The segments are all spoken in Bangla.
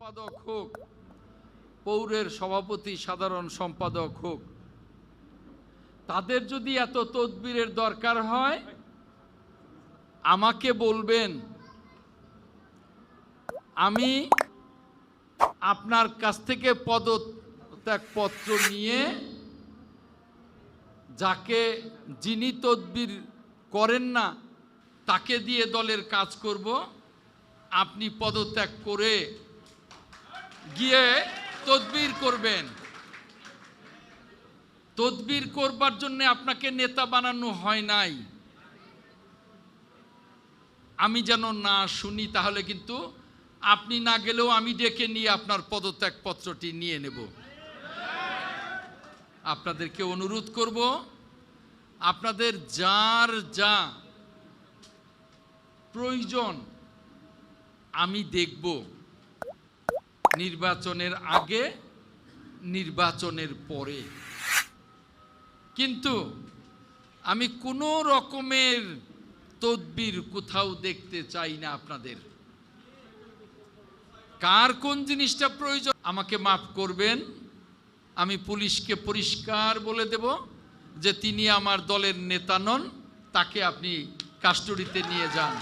সম্পাদক হোক, পৌরের সভাপতি, সাধারণ সম্পাদক হোক, তাদের যদি এত তদবিরের দরকার হয়, আমাকে বলবেন, আমি আপনার কাছ থেকে পদত্যাগপত্র নিয়ে যাকে যিনি তদবির করেন না, তাকে দিয়ে দলের কাজ করব, আপনি পদত্যাগ করে গিয়ে তদবির করবেন। তদবির করবার জন্য আপনাকে নেতা বানানো হয় নাই। আমি যেন না শুনি, তাহলে কিন্তু আপনি না গেলেও আমি ডেকে নিয়ে আপনার পদত্যাগ পত্রটি নিয়ে নেব। আপনাদেরকে অনুরোধ করব, আপনাদের যার যা প্রয়োজন, আমি দেখব। নির্বাচনের আগে, নির্বাচনের পরে। কিন্তু আমি কোনো রকমের তদবির কোথাও দেখতে চাই না আপনাদের। কার কোন জিনিসটা প্রয়োজন, আমাকে মাফ করবেন। আমি পুলিশকে পরিষ্কার বলে দেব যে তিনি আমার দলের নেতা নন, তাকে আপনি কাস্টডিতে নিয়ে যান।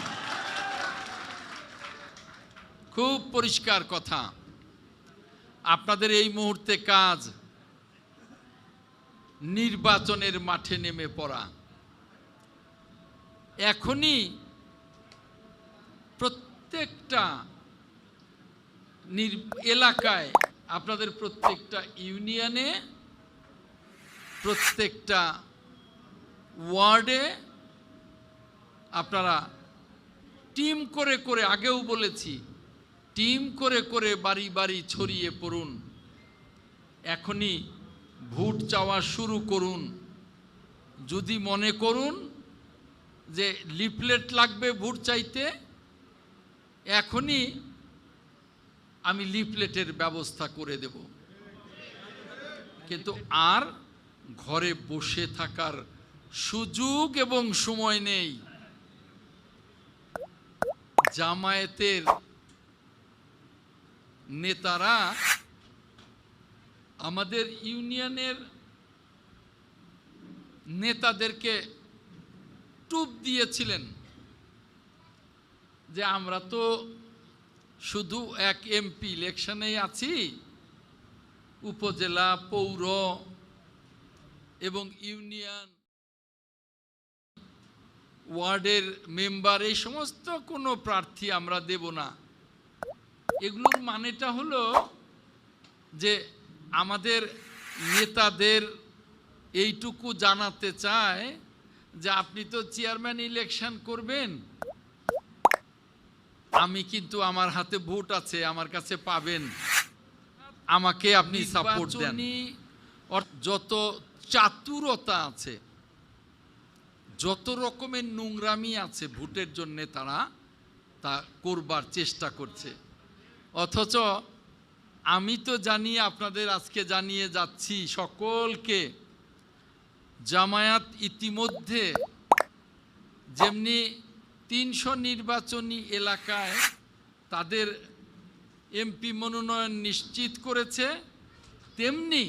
খুব পরিষ্কার কথা। আপনাদের এই মুহূর্তে কাজ নির্বাচনের মাঠে নেমে পড়া। এখনই প্রত্যেকটা এলাকায়, আপনাদের প্রত্যেকটা ইউনিয়নে, প্রত্যেকটা ওয়ার্ডে আপনারা টিম করে করে আগেও বলেছি টিম করে করে বাড়ি বাড়ি ছড়িয়ে পড়ুন। এখনই ভোট চাওয়া শুরু করুন। যদি মনে করুন যে লিফলেট লাগবে ভোট চাইতে, এখনই আমি লিফলেটের ব্যবস্থা করে দেব। কিন্তু আর ঘরে বসে থাকার সুযোগ এবং সময় নেই। জামায়াতের নেতারা আমাদের ইউনিয়নের নেতাদেরকে টুপ দিয়েছিলেন যে আমরা তো শুধু এক এমপি ইলেকশনেই আছি, উপজেলা, পৌর এবং ইউনিয়ন ওয়ার্ডের মেম্বার, এই সমস্ত কোনো প্রার্থী আমরা দেব না। এগুলোর মানেটা হলো যে আমাদের নেতাদের এইটুকু জানাতে চায় যে আপনি তো চেয়ারম্যান ইলেকশন করবেন। আমি কিন্তু আমার হাতে ভোট আছে আমার কাছে পাবেন। আমাকে আপনি সাপোর্ট দেন। যত চাতুরতা আছে যত রকমের নোংরামি আছে ভোটের জন্য তারা তা করবার চেষ্টা করছে। অথচ আমি তো জানি, আপনাদের আজকে জানিয়ে যাচ্ছি সকলকে, জামায়াত ইতিমধ্যে যেমনি তিনশো নির্বাচনী এলাকায় তাদের এমপি মনোনয়ন নিশ্চিত করেছে, তেমনি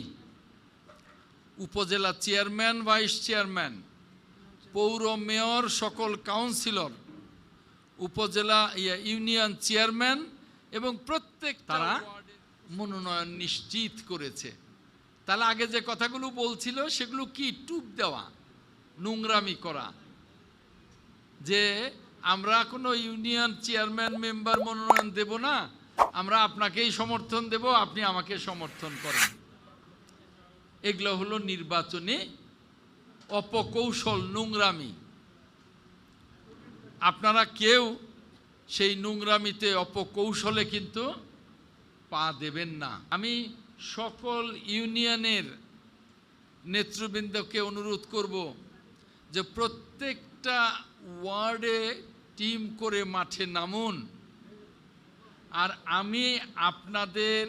উপজেলা চেয়ারম্যান, ভাইস চেয়ারম্যান, পৌর মেয়র, সকল কাউন্সিলর, উপজেলা ইউনিয়ন চেয়ারম্যান এবং প্রত্যেক তারা মনোনয়ন নিশ্চিত করেছে। তাহলে আগে যে কথাগুলো বলছিল সেগুলো কি? টুপ দেওয়া নোংরামি করা। যে আমরা কোনো ইউনিয়ন চেয়ারম্যান মেম্বার মনোনয়ন দেব না আমরা আপনাকেই সমর্থন দেব আপনি আমাকে সমর্থন করেন। এগুলো হলো নির্বাচনে অপকৌশল নোংরামি। আপনারা কেউ সেই নোংরামিতে অপকৌশলে কিন্তু পা দেবেন না। আমি সকল ইউনিয়নের নেতৃবৃন্দকে অনুরোধ করব যে প্রত্যেকটা ওয়ার্ডে টিম করে মাঠে নামুন। আর আমি আপনাদের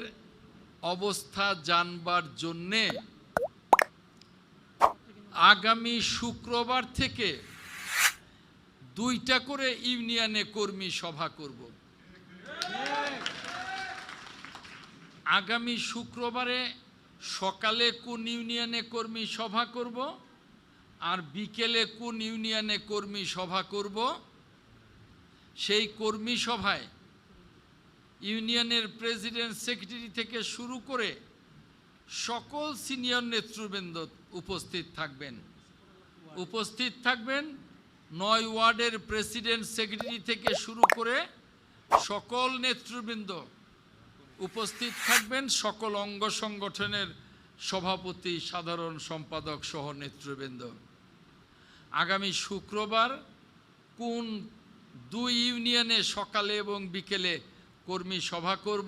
অবস্থা জানবার জন্যে আগামী শুক্রবার থেকে দুইটা করে ইউনিয়নে কর্মী সভা করব। আগামী শুক্রবারে সকালে কোন ইউনিয়নে কর্মী সভা করব আর বিকেলে কোন ইউনিয়নে কর্মী সভা করব, সেই কর্মী সভায় ইউনিয়নের প্রেসিডেন্ট, সেক্রেটারি থেকে শুরু করে সকল সিনিয়র নেতৃবৃন্দ উপস্থিত থাকবেন। উপস্থিত থাকবেন নয় ওয়ার্ডের প্রেসিডেন্ট সেক্রেটারি থেকে শুরু করে সকল নেতৃবৃন্দ উপস্থিত থাকবেন, সকল অঙ্গ সংগঠনের সভাপতি, সাধারণ সম্পাদক সহ নেতৃবৃন্দ। আগামী শুক্রবার কোন দুই ইউনিয়নে সকালে এবং বিকেলে কর্মী সভা করব।